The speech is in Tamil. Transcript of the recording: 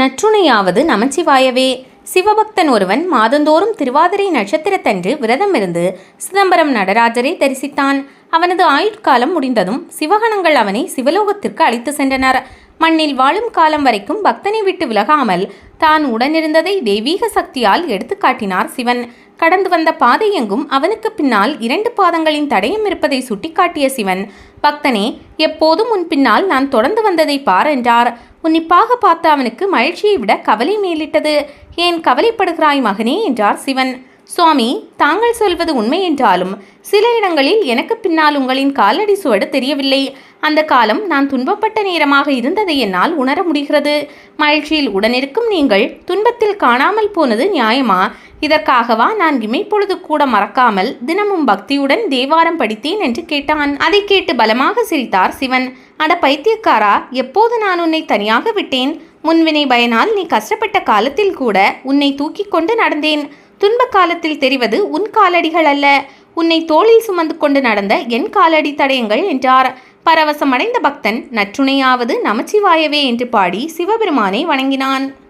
நற்றுணையாவது நமச்சிவாயவே. சிவபக்தன் ஒருவன் மாதந்தோறும் திருவாதிரை நட்சத்திரத்தன்று விரதமிருந்து சிதம்பரம் நடராஜரை தரிசித்தான். அவனது ஆயுட்காலம் முடிந்ததும் சிவகணங்கள் அவனை சிவலோகத்திற்கு அழைத்து சென்றனர். மண்ணில் வாழும் காலம் வரைக்கும் பக்தனை விட்டு விலகாமல் தான் உடனிருந்ததை தெய்வீக சக்தியால் எடுத்துக்காட்டினார் சிவன். கடந்து வந்த பாதை எங்கும் அவனுக்கு பின்னால் இரண்டு பாதங்களின் தடயம் இருப்பதை சுட்டிக்காட்டிய சிவன் பக்தனே எப்போதும் உன் பின்னால் நான் தொடர்ந்து வந்ததை பார் என்றார். உன்னிப்பாக பார்த்த அவனுக்கு மகிழ்ச்சியை விட கவலை மேலிட்டது. ஏன் கவலைப்படுகிறாய் மகனே? என்றார் சிவன். சுவாமி தாங்கள் சொல்வது உண்மை என்றாலும் சில இடங்களில் எனக்கு பின்னால் உங்களின் காலடி சுவடு தெரியவில்லை. அந்த காலம் நான் துன்பப்பட்ட நேரமாக இருந்ததை என்னால் உணர முடிகிறது. மகிழ்ச்சியில் உடனிருக்கும் நீங்கள் துன்பத்தில் காணாமல் போனது நியாயமா? இதற்காகவா நான் இமைப்பொழுது கூட மறக்காமல் தினமும் பக்தியுடன் தேவாரம் படித்தேன் என்று கேட்டான். அதை கேட்டு பலமாக சிரித்தார் சிவன். அட பைத்தியக்காரா எப்போது நான் உன்னை தனியாக விட்டேன்? முன்வினை பயனால் நீ கஷ்டப்பட்ட காலத்தில் கூட உன்னை தூக்கிக் கொண்டு நடந்தேன். துன்ப காலத்தில் தெரிவது உன் காலடிகள் அல்ல. உன்னை தோளில் சுமந்து கொண்டு நடந்த என் காலடி தடயங்கள் என்றார். பரவசமடைந்த பக்தன் நற்றுணையாவது நமச்சிவாயவே என்று பாடி சிவபெருமானை வணங்கினான்.